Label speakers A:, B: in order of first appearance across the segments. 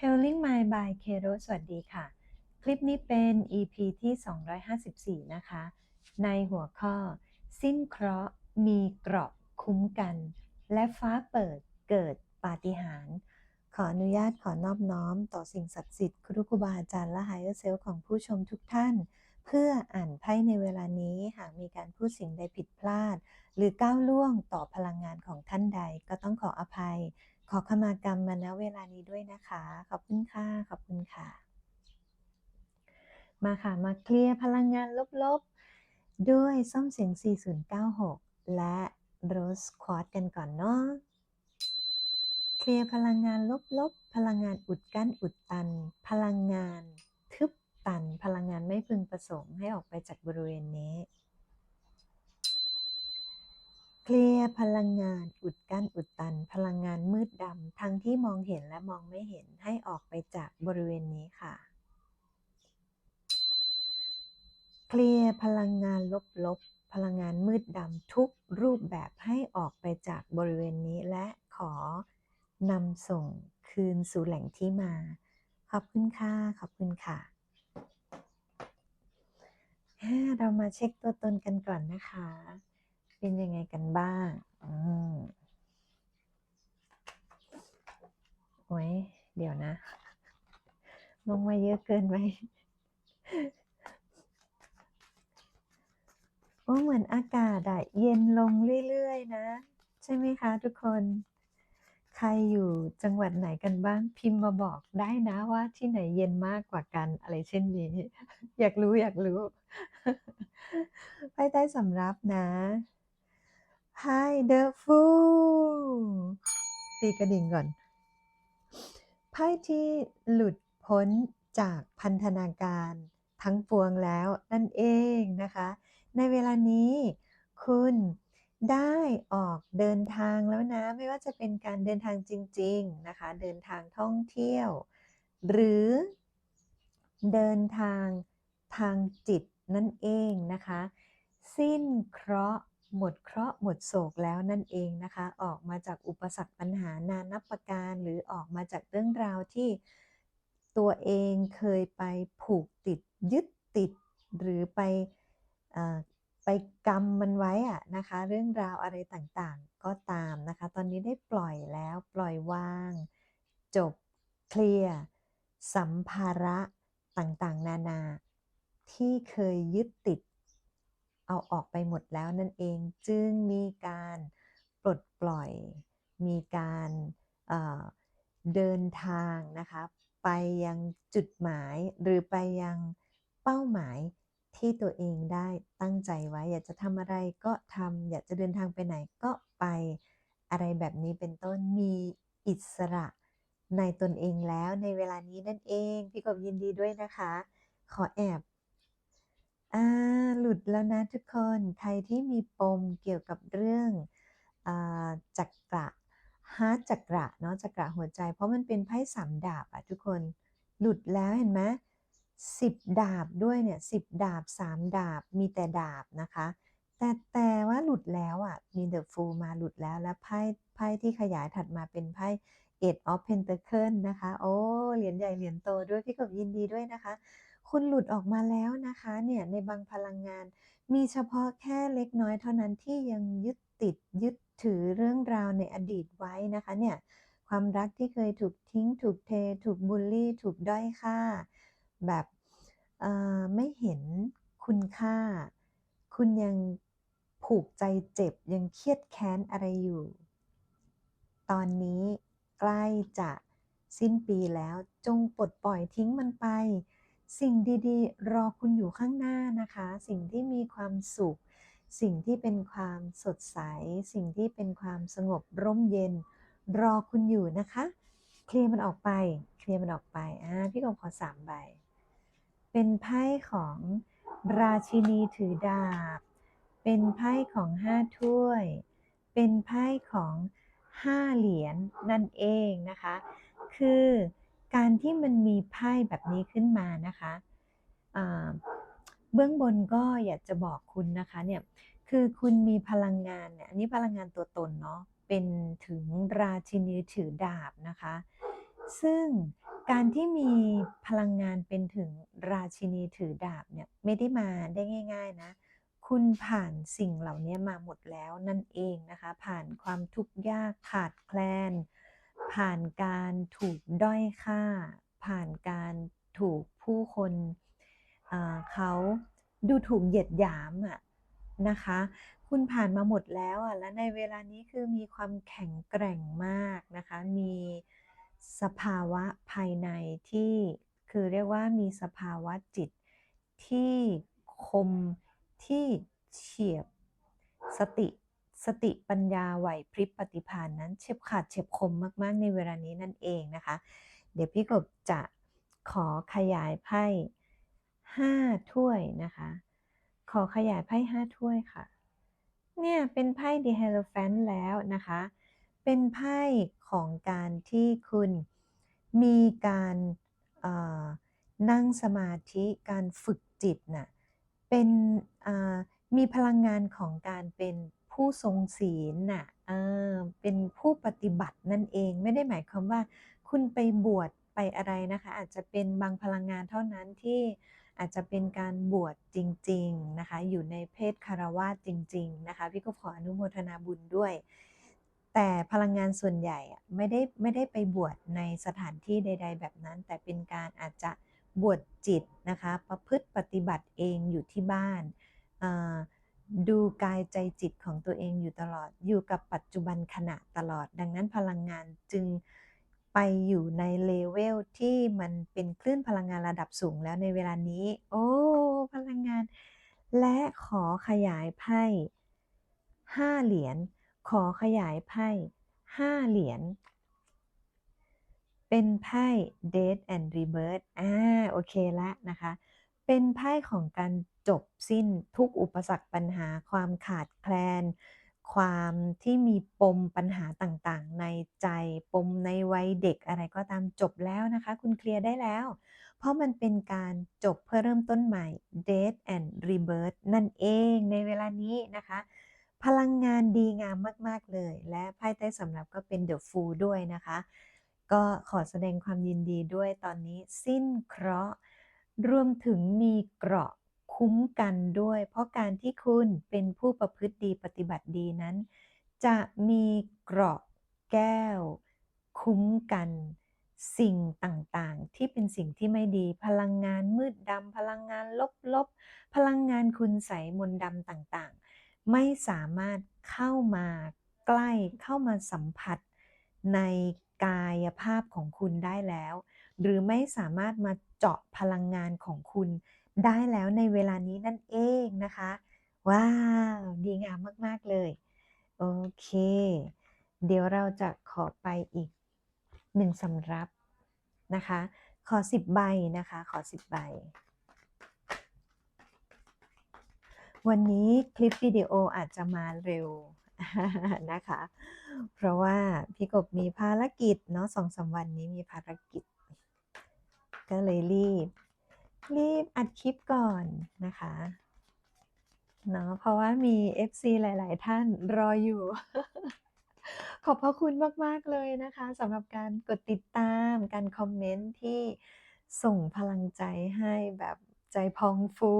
A: Healing Mind by Kero สวัสดีค่ะ คลิปนี้เป็น EP ที่ 254 นะคะ ในหัวข้อ สิ้นเคราะห์มีเกราะคุ้มกัน และฟ้าเปิดเกิดปาฏิหาริย์ขออนุญาตขอนอบน้อมต่อสิ่งศักดิ์สิทธิ์ครูครูบาอาจารย์และไฮเออร์เซลของผู้ชมทุกท่าน เพื่ออ่านไพ่ในเวลานี้หากมีการพูดสิ่งใดผิดพลาด หรือก้าวล่วงต่อพลังงานของท่านใดก็ต้องขออภัย ขอขมากรรมมาณเวลานี้ด้วยนะคะ ขอบคุณค่ะ ขอบคุณค่ะ มาค่ะ มาเคลียร์พลังงานลบๆ ด้วยส้มเสียง 4096 และโรสควอตกันก่อนเนาะ เคลียร์พลังงานลบๆ พลังงานอุดกั้นอุดตัน พลังงานทึบตัน พลังงานไม่พึงประสงค์ให้ออกไปจากบริเวณนี้ เคลียร์พลังงานอุดกั้นอุดตัน พลังงานมืดดำทั้งที่มองเห็นและมองไม่เห็นให้ออกไปจากบริเวณนี้ค่ะ เคลียร์พลังงานลบๆ พลังงานมืดดำทุกรูปแบบให้ออกไปจากบริเวณนี้และขอนำส่งคืนสู่แหล่งที่มา ขอบคุณค่ะ ขอบคุณค่ะ เรามาเช็คตัวตนกันก่อนนะคะ เป็นยังไงกันบ้างอืมโอ้ยเดี๋ยวนะ ลงมาเยอะเกินไปโอ้เหมือนอากาศอะเย็นลงเรื่อยๆนะ ใช่ไหมคะทุกคน ใครอยู่จังหวัดไหนกันบ้างพิมพ์มาบอกได้นะว่าที่ไหนเย็นมากกว่ากันอะไรเช่นนี้ อยากรู้อยากรู้ไพ่ใต้สำรับนะ ไพ่เดอะฟูตีกระดิ่งก่อน ไพ่ที่หลุดพ้นจากพันธนาการทั้งปวงแล้วนั่นเองนะคะ ในเวลานี้คุณได้ออกเดินทางแล้วนะ ไม่ว่าจะเป็นการเดินทางจริง ๆนะคะ เดินทางท่องเที่ยว หรือเดินทางทางจิตนั่นเองนะคะ สิ้นเคราะห์ หมดเคราะห์หมดโศกแล้วนั่นเองนะคะ ออกมาจากอุปสรรคปัญหานานับประการ หรือออกมาจากเรื่องราวที่ตัวเองเคยไปผูกติดยึดติด หรือไปอไปกรรมมันไว้อะนะคะ เรื่องราวอะไรต่างๆ ก็ตามนะคะ ตอนนี้ได้ปล่อยแล้วปล่อยวาง จบเคลียร์สัมภาระต่างๆ นานาที่เคยยึดติด เอาออกไปหมดแล้วนั่นเองจึงมีการปลดปล่อย มีการเเดินทางนะคะไปยังจุดหมายหรือไปยังเป้าหมายที่ตัวเองได้ตั้งใจไว้ อยากจะทำอะไรก็ทำอยากจะเดินทางไปไหนก็ไปอะไรแบบนี้เป็นต้นมีอิสระในตนเองแล้วในเวลานี้นั่นเอง พี่กบยินดีด้วยนะคะ ขอแอบ อ่าหลุดแล้วนะทุกคนใครที่มีปมเกี่ยวกับเรื่องอจักระฮาร์จักระเนาะจักระหัวใจ เพราะมันเป็นไพ่สามดาบอะทุกคนหลุดแล้วเห็นไหมสิบดาบด้วยเนี่ยสิบดาบสามดาบมีแต่ดาบนะคะ แต่แต่ว่าหลุดแล้วอะมีเดอะฟูลมาหลุดแล้วและไพ่ไพ่ที่ขยายถัดมาเป็นไพ่ Eight of Pentacle นะคะ โอ้เหรียญใหญ่เหรียญโตด้วยพี่กบยินดีด้วยนะคะ คุณหลุดออกมาแล้วนะคะเนี่ยในบางพลังงาน มีเฉพาะแค่เล็กน้อยเท่านั้นที่ยังยึดติดยึดถือเรื่องราวในอดีตไว้นะคะเนี่ยความรักที่เคยถูกทิ้ง ถูกเท ถูกบูลลี่ ถูกด้อยค่า แบบไม่เห็นคุณค่า คุณยังผูกใจเจ็บยังเครียดแค้นอะไรอยู่ ตอนนี้ใกล้จะสิ้นปีแล้วจงปลดปล่อยทิ้งมันไป สิ่งดีๆ รอคุณอยู่ข้างหน้านะคะ สิ่งที่มีความสุข สิ่งที่เป็นความสดใส สิ่งที่เป็นความสงบร่มเย็น รอคุณอยู่นะคะ เคลียร์มันออกไป เคลียร์มันออกไปอ่าพี่กบขอสามใบ เป็นไพ่ของราชินีถือดาบ เป็นไพ่ของห้าถ้วย เป็นไพ่ของห้าเหรียญนั่นเองนะคะ คือ การที่มันมีไพ่แบบนี้ขึ้นมานะคะเบื้องบนก็อยากจะบอกคุณนะคะเนี่ยคือคุณมีพลังงานเนี่ยอันนี้พลังงานตัวตนเนาะเป็นถึงราชินีถือดาบนะคะ ซึ่งการที่มีพลังงานเป็นถึงราชินีถือดาบเนี่ยไม่ได้มาได้ง่าย ๆนะคุณผ่านสิ่งเหล่านี้มาหมดแล้วนั่นเองนะคะ ผ่านความทุกข์ยากขาดแคลน ผ่านการถูกด้อยค่า ผ่านการถูกผู้คนเขาดูถูกเหยียดหยามอะนะคะ คุณผ่านมาหมดแล้วอะและในเวลานี้คือมีความแข็งแกร่งมากนะคะ มีสภาวะภายในที่คือเรียกว่ามีสภาวะจิตที่คมที่เฉียบสติ สติปัญญาไหวพริบปฏิภาณนั้นเฉียบขาดเฉียบคมมาก ๆ ในเวลานี้นั่นเองนะคะ เดี๋ยวพี่กบจะขอขยายไพ่ห้าถ้วยนะคะ ขอขยายไพ่ห้าถ้วยค่ะ เนี่ยเป็นไพ่ The Hierophant แล้วนะคะ เป็นไพ่ของการที่คุณมีการนั่งสมาธิการฝึกจิตน่ะเป็นมีพลังงานของการเป็น ผู้ทรงศีลน่ะเออเป็นผู้ปฏิบัตินั่นเอง ไม่ได้หมายความว่า คุณไปบวชไปอะไรนะคะ อาจจะเป็นบางพลังงานเท่านั้นที่อาจจะเป็นการบวชจริง ๆ นะคะ อยู่ในเพศคารวาสจริง ๆ นะคะ พี่ก็ขออนุโมทนาบุญด้วย แต่พลังงานส่วนใหญ่ไม่ได้ไม่ได้ไปบวชในสถานที่ใด ๆ แบบนั้น แต่เป็นการอาจจะบวชจิตนะคะ ประพฤติปฏิบัติเองอยู่ที่บ้านอ่า ดูกายใจจิตของตัวเองอยู่ตลอด อยู่กับปัจจุบันขณะตลอด ดังนั้นพลังงานจึงไปอยู่ในเลเวลที่มันเป็นคลื่นพลังงานระดับสูงแล้วในเวลานี้ โอ้ พลังงาน และขอขยายไพ่ห้าเหรียญ ขอขยายไพ่ห้าเหรียญ เป็นไพ่ Death and Rebirth อ่า โอเคแล้วนะคะ เป็นไพ่ของการ จบสิ้นทุกอุปสรรคปัญหาความขาดแคลน ความที่มีปมปัญหาต่างๆ ในใจปมในวัยเด็กอะไรก็ตามจบแล้วนะคะ คุณเคลียร์ได้แล้ว เพราะมันเป็นการจบเพื่อเริ่มต้นใหม่ Death and Rebirth นั่นเองในเวลานี้นะคะพลังงานดีงามมาก ๆ เลย และไพ่ใต้สำรับก็เป็น The Fool ด้วยนะคะ ก็ขอแสดงความยินดีด้วยตอนนี้สิ้นเคราะห์รวมถึงมีเกราะ คุ้มกันด้วย เพราะการที่คุณเป็นผู้ประพฤติดีปฏิบัติดีนั้น จะมีเกราะแก้ว คุ้มกัน สิ่งต่างๆ ที่เป็นสิ่งที่ไม่ดี พลังงานมืดดำพลังงานลบๆ พลังงานคุณใสมนดำต่างๆ ไม่สามารถเข้ามาใกล้เข้ามาสัมผัสในกายภาพของคุณได้แล้ว หรือไม่สามารถมาเจาะพลังงานของคุณ ได้แล้วในเวลานี้นั่นเองนะคะ ว้าว ดีงามมาก ๆ เลย โอเค เดี๋ยวเราจะขอไปอีกหนึ่งสำรับนะคะ ขอสิบใบนะคะ ขอสิบใบ วันนี้คลิปวิดีโออาจจะมาเร็วนะคะ เพราะว่าพี่กบมีภารกิจเนาะสองสามวันนี้มีภารกิจ ก็เลยรีบ รีบอัดคลิปก่อนนะคะเนาะเพราะว่ามี FC หลาย ๆ ท่านรออยู่ ขอบพระคุณมาก ๆ เลยนะคะสำหรับการกดติดตามการคอมเมนต์ที่ส่งพลังใจให้แบบใจพองฟู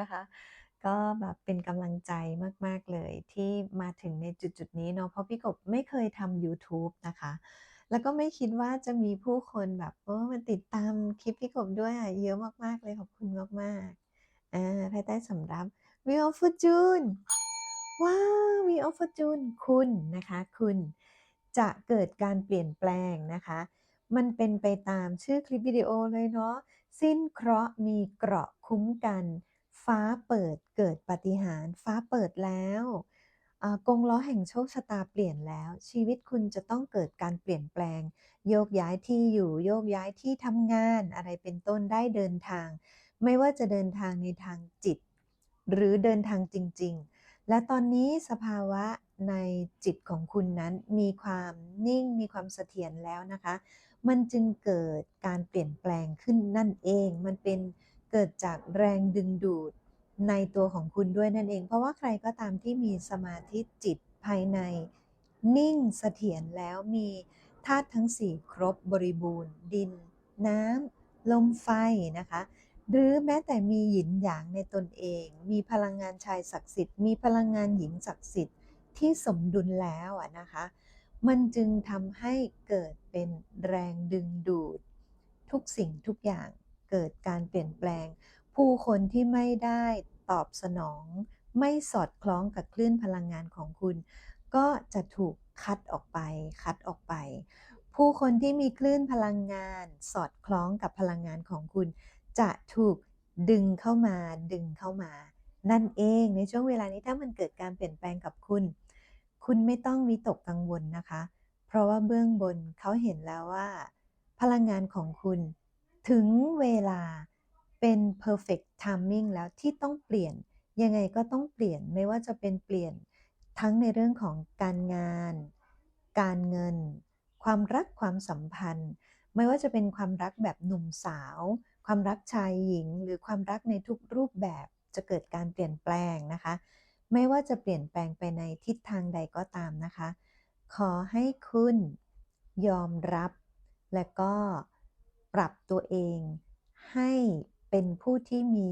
A: นะคะ ก็แบบเป็นกำลังใจมาก ๆ เลยที่มาถึงในจุด ๆ นี้เนาะเพราะพี่กบไม่เคยทำ YouTube นะคะ แล้วก็ไม่คิดว่าจะมีผู้คนแบบเออมาติดตามคลิปพี่กบด้วยอะเยอะมากๆเลยขอบคุณมากๆอ่าภายใต้สำรับ Wheel of Fortune ว้าว Wheel of Fortune คุณนะคะคุณจะเกิดการเปลี่ยนแปลงนะคะ มันเป็นไปตามชื่อคลิปวิดีโอเลยเนาะสิ้นเคราะห์มีเกราะคุ้มกัน ฟ้าเปิดเกิดปฏิหารฟ้าเปิดแล้ว กงล้อแห่งโชคชะตาเปลี่ยนแล้ว ชีวิตคุณจะต้องเกิดการเปลี่ยนแปลง โยกย้ายที่อยู่โยกย้ายที่ทำงานอะไรเป็นต้นได้เดินทาง ไม่ว่าจะเดินทางในทางจิต หรือเดินทางจริง ๆ และตอนนี้สภาวะในจิตของคุณนั้นมีความนิ่งมีความเสถียรแล้วนะคะ มันจึงเกิดการเปลี่ยนแปลงขึ้นนั่นเอง มันเป็นเกิดจากแรงดึงดูด ในตัวของคุณด้วยนั่นเอง เพราะว่าใครก็ตามที่มีสมาธิจิตภายใน นิ่งเสถียรแล้วมีธาตุทั้ง4ครบบริบูรณ์ ดิน น้ำลมไฟนะคะ หรือแม้แต่มีหยินหยางในตนเอง มีพลังงานชายศักดิ์สิทธิ์มีพลังงานหญิงศักดิ์สิทธิ์ที่สมดุลแล้วนะคะ มันจึงทำให้เกิดเป็นแรงดึงดูด ทุกสิ่งทุกอย่างเกิดการเปลี่ยนแปลง ผู้คนที่ไม่ได้ ตอบสนอง ไม่สอดคล้องกับคลื่นพลังงานของคุณ ก็จะถูกคัดออกไป คัดออกไป ผู้คนที่มีคลื่นพลังงาน สอดคล้องกับพลังงานของคุณ จะถูกดึงเข้ามา ดึงเข้ามา นั่นเองในช่วงเวลานี้ถ้ามันเกิดการเปลี่ยนแปลงกับคุณ คุณไม่ต้องวิตกกังวลนะคะ เพราะว่าเบื้องบนเขาเห็นแล้วว่า พลังงานของคุณ ถึงเวลา เป็น perfect timing แล้วที่ต้องเปลี่ยน ยังไงก็ต้องเปลี่ยนไม่ว่าจะเป็นเปลี่ยน ทั้งในเรื่องของการงาน การเงิน ความรักความสัมพันธ์ ไม่ว่าจะเป็นความรักแบบหนุ่มสาว ความรักชายหญิง หรือความรักในทุกรูปแบบจะเกิดการเปลี่ยนแปลงนะคะ ไม่ว่าจะเปลี่ยนแปลงไปในทิศทางใดก็ตามนะคะ ขอให้คุณยอมรับ และก็ปรับตัวเองให้ เป็นผู้ที่มี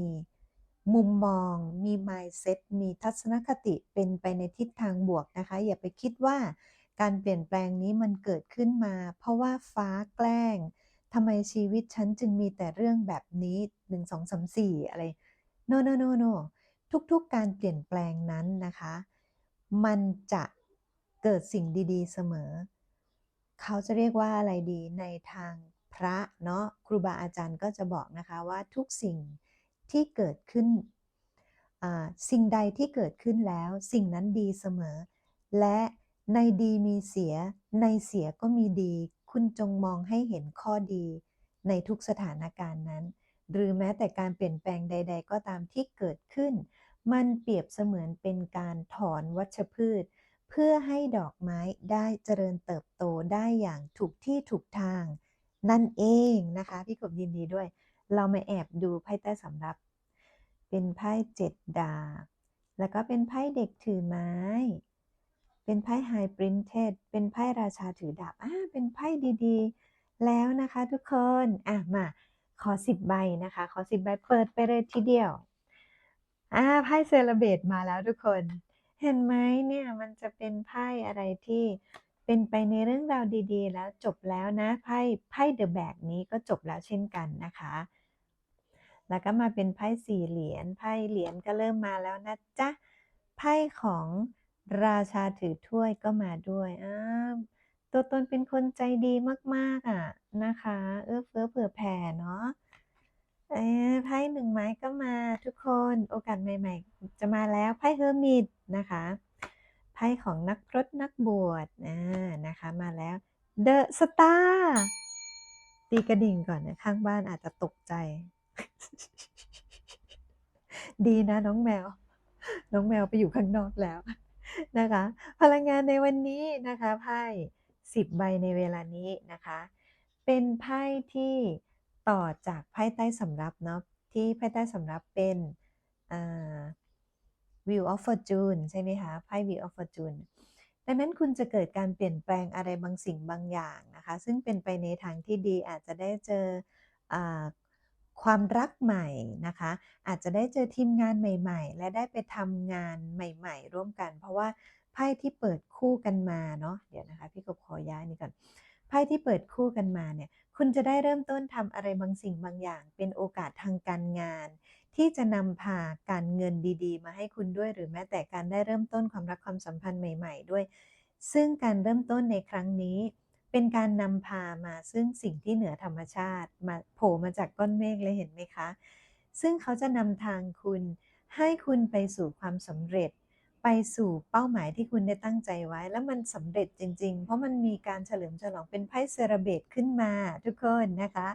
A: มุมมอง มี mindset มีทัศนคติเป็นไปในทิศทางบวกนะคะ อย่าไปคิดว่าการเปลี่ยนแปลงนี้มันเกิดขึ้นมา เพราะว่าฟ้าแกล้งทำไมชีวิตฉันจึงมีแต่เรื่องแบบนี้ 1 2 3 4 อะไร no no no no ทุกๆการเปลี่ยนแปลงนั้นนะคะ มันจะเกิดสิ่งดีๆเสมอ เขาจะเรียกว่าอะไรดีในทาง ระเนาะครูบาอาจารย์ก็จะบอกนะคะว่าทุกสิ่งที่เกิดขึ้น สิ่งใดที่เกิดขึ้นแล้ว สิ่งนั้นดีเสมอ และในดีมีเสีย ในเสียก็มีดี คุณจงมองให้เห็นข้อดี ในทุกสถานการณ์นั้น หรือแม้แต่การเปลี่ยนแปลงใด ๆ ก็ตามที่เกิดขึ้น มันเปรียบเสมือนเป็นการถอนวัชพืช เพื่อให้ดอกไม้ได้เจริญเติบโตได้อย่างถูกที่ถูกทาง นั่นเองนะคะ พี่กบยินดีด้วย เรามาแอบดูไพ่ใต้สำรับ เป็นไพ่เจ็ดดาบ แล้วก็เป็นไพ่เด็กถือไม้ เป็นไพ่ไฮปรินเทดเป็นไพ่ราชาถือดาบอ่าเป็นไพ่ดีๆ แล้วนะคะทุกคนอะมาขอสิบใบนะคะ ขอสิบใบเปิดไปเลยทีเดียวอ่าไพ่เซเลเบตมาแล้วทุกคน เห็นไหมเนี่ยมันจะเป็นไพ่อะไรที่ เป็นไปในเรื่องราวดีๆ แล้วจบแล้วนะไพ่ไพ่เดอะแบกนี้ก็จบแล้วเช่นกันนะคะ แล้วก็มาเป็นไพ่สี่เหรียญไพ่เหรียญก็เริ่มมาแล้วนะจ๊ะไพ่ของราชาถือถ้วยก็มาด้วยอ้าตัวตนเป็นคนใจดีมากๆอะนะคะ เอื้อเฟื้อเผื่อแผ่เนาะเออไพ่หนึ่งไม้ก็มาทุกคนโอกาสใหม่ ๆ จะมาแล้วไพ่เฮอร์มิตนะคะ พ่ของนักพรถนักบวชอ่านะคะมาแล้วเดอะสตาร์ตีกระดิ่งก่อนนะข้างบ้านอาจจะตกใจ ดีนะน้องแมว น้องแมวไปอยู่ข้างนอกแล้วนะคะ พลังงานในวันนี้นะคะไพ่สิบใบในเวลานี้นะคะ เป็นไพ่ที่ต่อจากไพ่ใต้สำรับเนาะที่ไพ่ใต้สำรับเป็น Wheel of Fortune ใช่ไหมคะไพ่ Wheel of Fortune ดังนั้นคุณจะเกิดการเปลี่ยนแปลงอะไรบางสิ่งบางอย่างนะคะ ซึ่งเป็นไปในทางที่ดีอาจจะได้เจออความรักใหม่นะคะ อาจจะได้เจอทีมงานใหม่ ๆ และได้ไปทำงานใหม่ ๆ ร่วมกัน เพราะว่าไพ่ที่เปิดคู่กันมาเนาะเดี๋ยวนะคะ พี่กบขอย้ายนี่ก่อนไพ่ที่เปิดคู่กันมาเนี่ยคุณจะได้เริ่มต้นทำอะไรบางสิ่งบางอย่าง เป็นโอกาสทางการงาน ที่จะนำพาการเงินดีๆ มาให้คุณด้วย หรือแม้แต่การได้เริ่มต้นความรักความสัมพันธ์ใหม่ ๆ ด้วย ซึ่งการเริ่มต้นในครั้งนี้ เป็นการนำพามาซึ่งสิ่งที่เหนือธรรมชาติ มาโผล่มาจากก้อนเมฆเลยเห็นไหมคะ ซึ่งเขาจะนำทางคุณให้คุณไปสู่ความสำเร็จ ไปสู่เป้าหมายที่คุณได้ตั้งใจไว้ แล้วมันสำเร็จจริง ๆ เพราะมันมีการเฉลิมฉลองเป็นไพ่เซราเบตขึ้นมาทุกคนนะคะ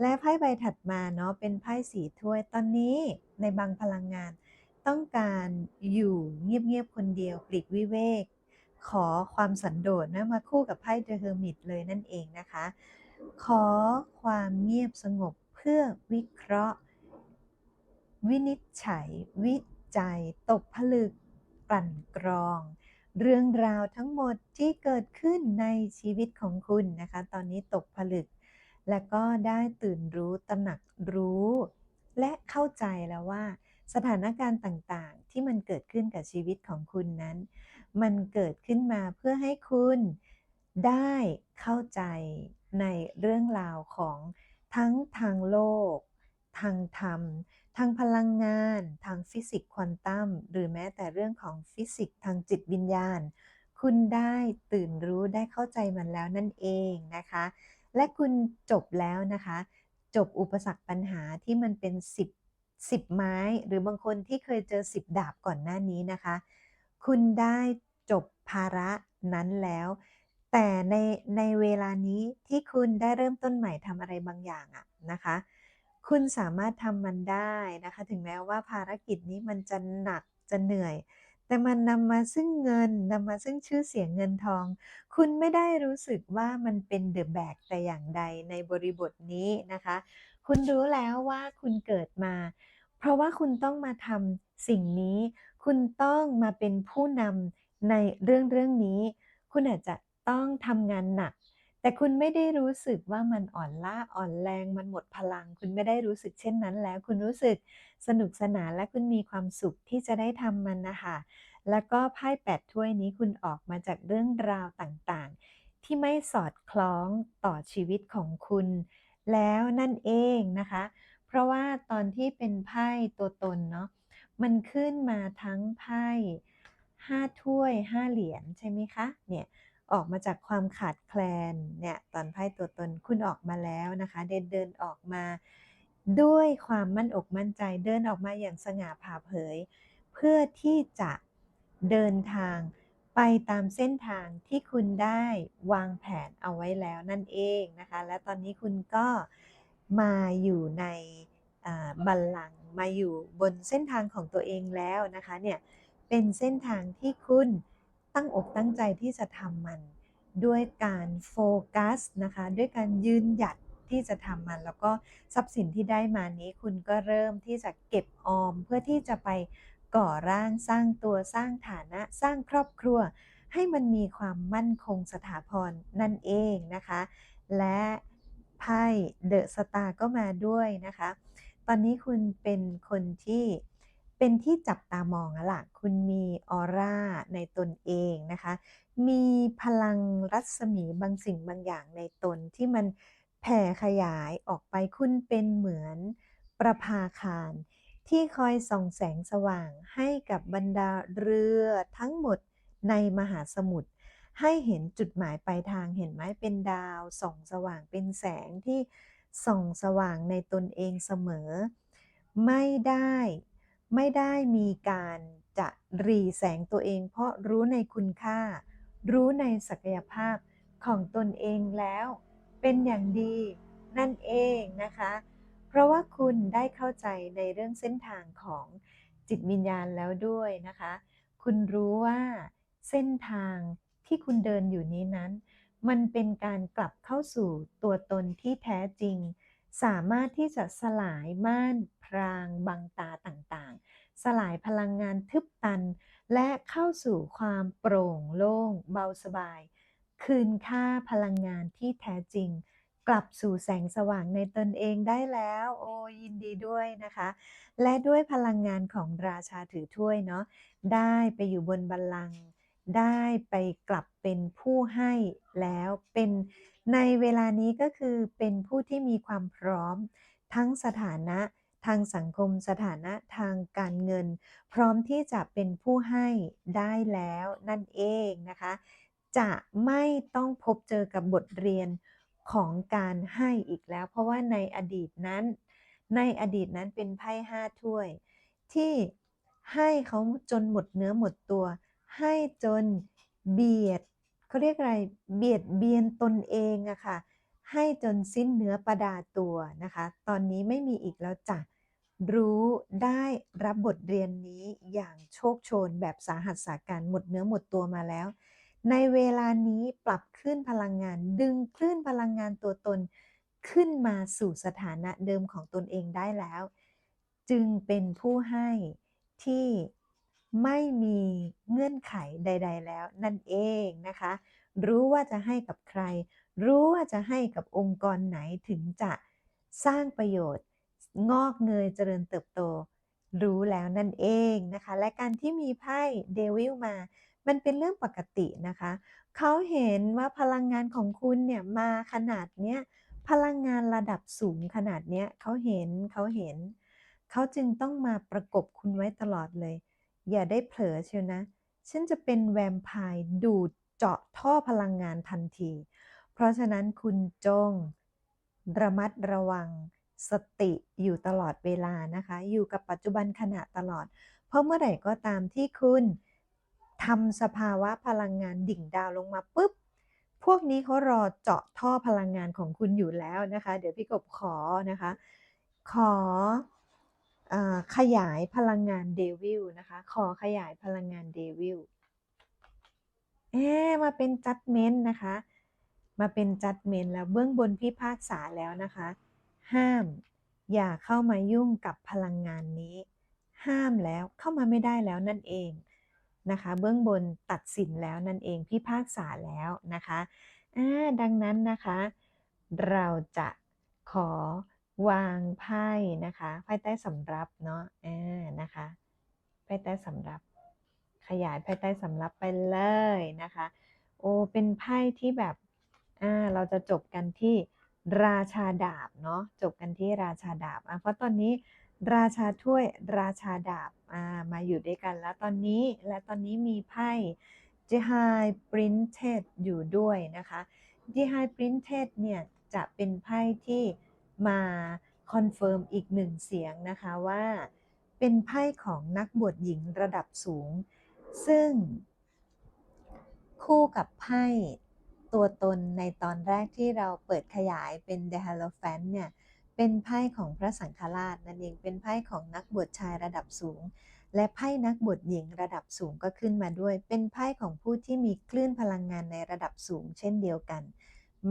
A: และไพ่ใบถัดมาเนาะเป็นไพ่สีถ้วยตอนนี้ในบางพลังงาน ต้องการอยู่เงียบๆคนเดียวปลีกวิเวก ขอความสันโดษนะมาคู่กับไพ่เดอะเฮอร์มิตเลยนั่นเองนะคะ ขอความเงียบสงบเพื่อวิเคราะห์ วินิจฉัย วิจัย ตกผลึกกลั่นกรอง เรื่องราวทั้งหมดที่เกิดขึ้นในชีวิตของคุณนะคะ ตอนนี้ตกผลึก และก็ได้ตื่นรู้ตระหนักรู้ และเข้าใจแล้วว่า สถานการณ์ต่างๆ ที่มันเกิดขึ้นกับชีวิตของคุณนั้น มันเกิดขึ้นมาเพื่อให้คุณได้เข้าใจในเรื่องราวของทั้งทางโลก ทางธรรม ทางพลังงาน ทางฟิสิกส์ควอนตัม หรือแม้แต่เรื่องของฟิสิกส์ทางจิตวิญญาณ คุณได้ตื่นรู้ได้เข้าใจมันแล้วนั่นเองนะคะ และคุณจบแล้วนะคะ จบอุปสรรคปัญหาที่มันเป็น 10 10 ไม้ หรือบางคนที่เคยเจอ 10 ดาบก่อนหน้านี้นะคะ คุณได้จบภาระนั้นแล้ว แต่ในในเวลานี้ที่คุณได้เริ่มต้นใหม่ทำอะไรบางอย่างอะนะคะ คุณสามารถทำมันได้นะคะ ถึงแม้ว่าภารกิจนี้มันจะหนักจะเหนื่อย แต่มันนำมาซึ่งเงินนำมาซึ่งชื่อเสียงเงินทอง คุณไม่ได้รู้สึกว่ามันเป็น The Bag แต่อย่างใดในบริบทนี้นะคะ คุณรู้แล้วว่าคุณเกิดมา เพราะว่าคุณต้องมาทำสิ่งนี้ คุณต้องมาเป็นผู้นำในเรื่องเรื่องนี้ คุณอาจจะต้องทำงานหนัก แต่คุณไม่ได้รู้สึกว่ามันอ่อนล้าอ่อนแรงมันหมดพลัง คุณไม่ได้รู้สึกเช่นนั้นแล้ว คุณรู้สึกสนุกสนานและคุณมีความสุขที่จะได้ทำมันนะคะแล้วก็ไพ่8ถ้วยนี้คุณออกมาจากเรื่องราวต่างๆ ที่ไม่สอดคล้องต่อชีวิตของคุณ แล้วนั่นเองนะคะ เพราะว่าตอนที่เป็นไพ่ตัวตนเนาะมันขึ้นมาทั้งไพ่5ถ้วย5เหรียญใช่ไหมคะเนี่ย ออกมาจากความขาดแคลนเนี่ยตอนไพ่ตัวตนคุณออกมาแล้วนะคะ เดินเดินออกมา ด้วยความมั่นอกมั่นใจเดินออกมาอย่างสง่าผ่าเผย เพื่อที่จะเดินทางไปตามเส้นทางที่คุณได้วางแผนเอาไว้แล้วนั่นเองนะคะ และตอนนี้คุณก็มาอยู่ในบัลลังก์มาอยู่บนเส้นทางของตัวเองแล้วนะคะเนี่ยเป็นเส้นทางที่คุณ ตั้งอกตั้งใจที่จะทำมัน ด้วยการโฟกัสนะคะ ด้วยการยืนหยัดที่จะทำมัน แล้วก็ทรัพย์สินที่ได้มานี้คุณก็เริ่มที่จะเก็บออม เพื่อที่จะไปก่อร่างสร้างตัวสร้างฐานะสร้างครอบครัว ให้มันมีความมั่นคงสถาพรนั่นเองนะคะ และไพ่ The Star ก็มาด้วยนะคะ ตอนนี้คุณเป็นคนที่ เป็นที่จับตามองแล้วล่ะ คุณมีออร่าในตนเองนะคะ มีพลังรัศมีบางสิ่งบางอย่างในตนที่มันแผ่ขยายออกไปคุณเป็นเหมือนประภาคารที่คอยส่องแสงสว่างให้กับบรรดาเรือทั้งหมดในมหาสมุทรให้เห็นจุดหมายปลายทางเห็นไหมเป็นดาวส่องสว่างเป็นแสงที่ส่องสว่างในตนเองเสมอ ไม่ได้ ไม่ได้มีการจะหรี่แสงตัวเอง เพราะรู้ในคุณค่า รู้ในศักยภาพของตนเองแล้ว เป็นอย่างดีนั่นเองนะคะ เพราะว่าคุณได้เข้าใจในเรื่องเส้นทางของจิตวิญญาณแล้วด้วยนะคะ คุณรู้ว่าเส้นทางที่คุณเดินอยู่นี้นั้น มันเป็นการกลับเข้าสู่ตัวตนที่แท้จริง สามารถที่จะสลายม่านพรางบังตาต่างๆ สลายพลังงานทึบตัน และเข้าสู่ความโปร่งโล่ง เบาสบาย คืนค่าพลังงานที่แท้จริง กลับสู่แสงสว่างในตนเองได้แล้ว โอ้ยินดีด้วยนะคะ และด้วยพลังงานของราชาถือถ้วยเนาะได้ไปอยู่บนบัลลังก์ได้ไปกลับเป็นผู้ให้แล้วเป็น ในเวลานี้ก็คือเป็นผู้ที่มีความพร้อม ทั้งสถานะทางสังคมสถานะทางการเงิน พร้อมที่จะเป็นผู้ให้ได้แล้วนั่นเองนะคะ จะไม่ต้องพบเจอกับบทเรียนของการให้อีกแล้ว เพราะว่าในอดีตนั้น ในอดีตนั้นเป็นไพ่5ถ้วย ที่ให้เขาจนหมดเนื้อหมดตัว ให้จนเบียด เขาเรียกอะไรเบียดเบียนตนเองอะค่ะ ให้จนสิ้นเนื้อประดาตัวนะคะ ตอนนี้ไม่มีอีกแล้วจ้ะรู้ได้รับบทเรียนนี้อย่างโชคโชนแบบสาหัสสาการหมดเนื้อหมดตัวมาแล้ว ในเวลานี้ปรับคลื่นพลังงาน ดึงคลื่นพลังงานตัวตนขึ้นมาสู่สถานะเดิมของตนเองได้แล้ว จึงเป็นผู้ให้ที่ ไม่มีเงื่อนไขใด ๆ แล้วนั่นเองนะคะ รู้ว่าจะให้กับใคร รู้ว่าจะให้กับองค์กรไหนถึงจะสร้างประโยชน์ งอกเงยเจริญเติบโต รู้แล้วนั่นเองนะคะ และการที่มีไพ่เดวิลมา มันเป็นเรื่องปกตินะคะ เขาเห็นว่าพลังงานของคุณเนี่ยมาขนาดเนี้ยพลังงานระดับสูงขนาดเนี้ยเขาเห็นเขาเห็น เขาจึงต้องมาประกบคุณไว้ตลอดเลย อย่าได้เผลอเชียวนะ ฉันจะเป็นแวมไพร์ดูดเจาะท่อพลังงานทันที เพราะฉะนั้นคุณจง ระมัดระวังสติอยู่ตลอดเวลานะคะ อยู่กับปัจจุบันขณะตลอด เพราะเมื่อไหร่ก็ตามที่คุณทำสภาวะพลังงานดิ่งดาวลงมาปุ๊บ พวกนี้เขารอเจาะท่อพลังงานของคุณอยู่แล้วนะคะ เดี๋ยวพี่กบขอนะคะ ขอ ขยายพลังงานเดวิลนะคะ ขอขยายพลังงานเดวิลเอ๊มาเป็นจัดเมนต์นะคะ มาเป็นจัดเมนต์แล้วเบื้องบนพิพากษาแล้วนะคะ ห้าม อย่าเข้ามายุ่งกับพลังงานนี้ ห้ามแล้วเข้ามาไม่ได้แล้วนั่นเองนะคะ เบื้องบนตัดสินแล้วนั่นเองพิพากษาแล้วนะคะดังนั้นนะคะ เราจะขอ วางไพ่นะคะไพ่ใต้สำรับเนาะอ่านะคะไพ่ใต้สำรับ ขยายไพ่ใต้สำรับไปเลยนะคะ โอ้เป็นไพ่ที่แบบอ่าเราจะจบกันที่ราชาดาบเนาะจบกันที่ราชาดาบอะเพราะตอนนี้ราชาถ้วยราชาดาบอ่ามาอยู่ด้วยกันแล้วตอนนี้และตอนนี้มีไพ่ j e h i Printed อยู่ด้วยนะคะ j e h i Printed เนี่ยจะเป็นไพ่ที่ มาคอนเฟิร์มอีกหนึ่งเสียงนะคะว่า เป็นไพ่ของนักบวชหญิงระดับสูง ซึ่ง คู่กับไพ่ตัวตนในตอนแรกที่เราเปิดขยายเป็น The Hierophant เนี่ยเป็นไพ่ของพระสังฆราชนั่นเองเป็นไพ่ของนักบวชชายระดับสูง และไพ่นักบวชหญิงระดับสูงก็ขึ้นมาด้วย เป็นไพ่ของผู้ที่มีคลื่นพลังงานในระดับสูง เช่นเดียวกัน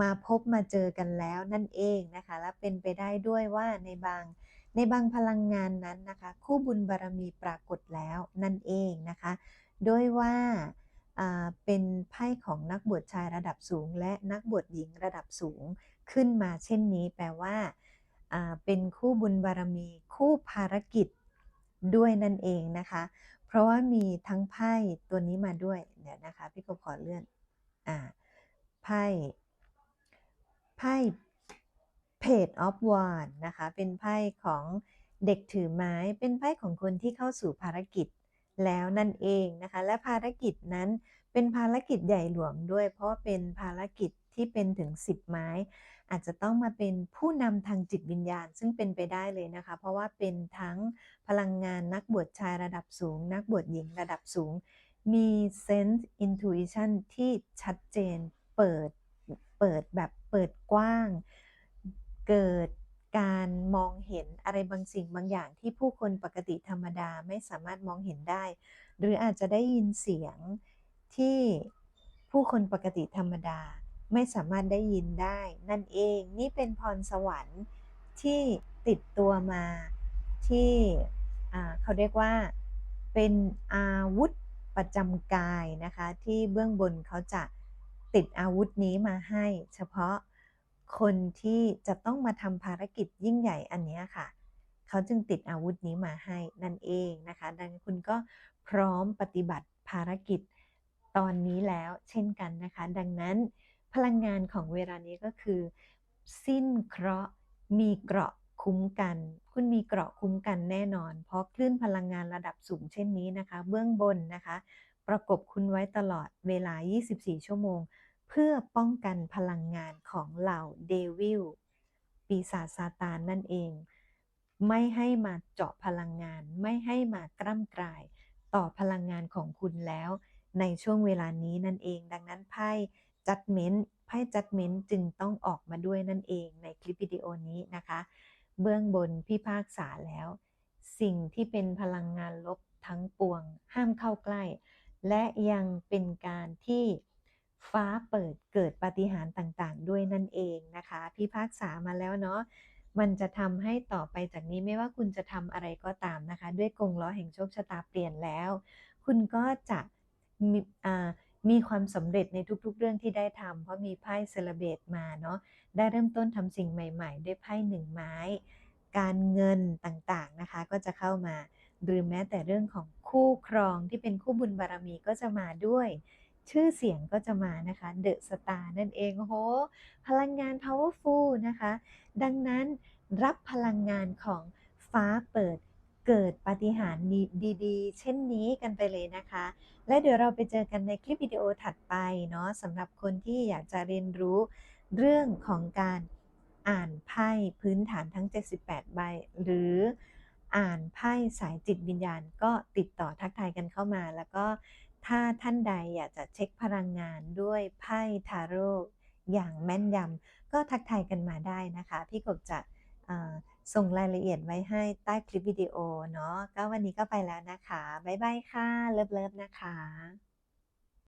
A: มาพบมาเจอกันแล้วนั่นเองนะคะ และเป็นไปได้ด้วยว่าในบางในบางพลังงานนั้นนะคะ คู่บุญบารมีปรากฏแล้วนั่นเองนะคะ โดยว่าเป็นไพ่ของนักบวชชายระดับสูง และนักบวชหญิงระดับสูงขึ้นมาเช่นนี้ แปลว่าเป็นคู่บุญบารมีคู่ภารกิจด้วยนั่นเองนะคะ เพราะว่ามีทั้งไพ่ตัวนี้มาด้วยเดี๋ยวนะคะ พี่กบขอเลื่อนอ่าไพ่ ไพ่ Page of Wands นะคะ เป็นไพ่ของเด็กถือไม้ เป็นไพ่ของคนที่เข้าสู่ภารกิจแล้วนั่นเองนะคะ และภารกิจนั้นเป็นภารกิจใหญ่หลวงด้วย เพราะเป็นภารกิจที่เป็นถึง 10 ไม้ อาจจะต้องมาเป็นผู้นำทางจิตวิญญาณ ซึ่งเป็นไปได้เลยนะคะ เพราะว่าเป็นทั้งพลังงานนักบวชชายระดับสูง นักบวชหญิงระดับสูง มี sense intuition ที่ชัดเจนเปิดเปิดแบบ เปิดกว้าง เกิดการมองเห็นอะไรบางสิ่งบางอย่างที่ผู้คนปกติธรรมดาไม่สามารถมองเห็นได้ หรืออาจจะได้ยินเสียงที่ผู้คนปกติธรรมดาไม่สามารถได้ยินได้ นั่นเองนี่เป็นพรสวรรค์ที่ติดตัวมาที่เขาเรียกว่าเป็นอาวุธประจำกายนะคะ ที่เบื้องบนเขาจะ ติดอาวุธนี้มาให้ เฉพาะคนที่จะต้องมาทำภารกิจยิ่งใหญ่อันนี้ค่ะ เขาจึงติดอาวุธนี้มาให้นั่นเองนะคะ ดังนั้นคุณก็พร้อมปฏิบัติภารกิจตอนนี้แล้วเช่นกันนะคะ ดังนั้นพลังงานของเวลานี้ก็คือ สิ้นเคราะห์มีเกราะคุ้มกัน คุณมีเกราะคุ้มกันแน่นอน เพราะคลื่นพลังงานระดับสูงเช่นนี้นะคะ เบื้องบนนะคะ ประกบคุณไว้ตลอดเวลา 24 ชั่วโมง เพื่อป้องกันพลังงานของเหล่าเดวิลปีศาจซาตานนั่นเอง ไม่ให้มาเจาะพลังงาน ไม่ให้มากร่ำกรายต่อพลังงานของคุณแล้ว ในช่วงเวลานี้นั่นเอง ดังนั้นไพ่จัดเม้นต์ไพ่จัดเม้นต์จึงต้องออกมาด้วยนั่นเองในคลิปวิดีโอนี้นะคะ เบื้องบนพิพากษาแล้ว สิ่งที่เป็นพลังงานลบทั้งปวง ห้ามเข้าใกล้ และยังเป็นการที่ ฟ้าเปิดเกิดปาฏิหาริย์ต่างๆ ด้วยนั่นเองนะคะพิพากษามาแล้วเนาะมันจะทำให้ต่อไปจากนี้ไม่ว่าคุณจะทำอะไรก็ตามนะคะ ด้วยกงล้อแห่งโชคชะตาเปลี่ยนแล้ว คุณก็จะมีมีความสำเร็จในทุกๆ เรื่องที่ได้ทำเพราะมีไพ่ Celebrate มาเนาะได้เริ่มต้นทำสิ่งใหม่ ๆ ด้วยไพ่1ไม้ การเงินต่างๆนะคะ ก็จะเข้ามา หรือแม้แต่เรื่องของคู่ครองที่เป็นคู่บุญบารมีก็จะมาด้วย ชื่อเสียงก็จะมานะคะ The Star นั่นเองโอ้โฮพลังงาน Powerful นะคะ ดังนั้นรับพลังงานของฟ้าเปิดเกิดปาฏิหาริย์ดีๆ เช่นนี้กันไปเลยนะคะ และเดี๋ยวเราไปเจอกันในคลิปวิดีโอถัดไปเนาะสำหรับคนที่อยากจะเรียนรู้เรื่องของการอ่านไพ่พื้นฐานทั้ง 78 ใบ หรืออ่านไพ่สายจิตวิญญาณก็ติดต่อทักทายกันเข้ามา แล้วก็ ถ้าท่านใดอยากจะเช็คพลังงานด้วยไพ่ทาโร่อย่างแม่นยำก็ทักทายกันมาได้นะคะ พี่กบจะส่งรายละเอียดไว้ให้ใต้คลิปวิดีโอเนาะก็วันนี้ก็ไปแล้วนะคะ บ๊ายบายค่ะ เลิฟเลิฟนะคะ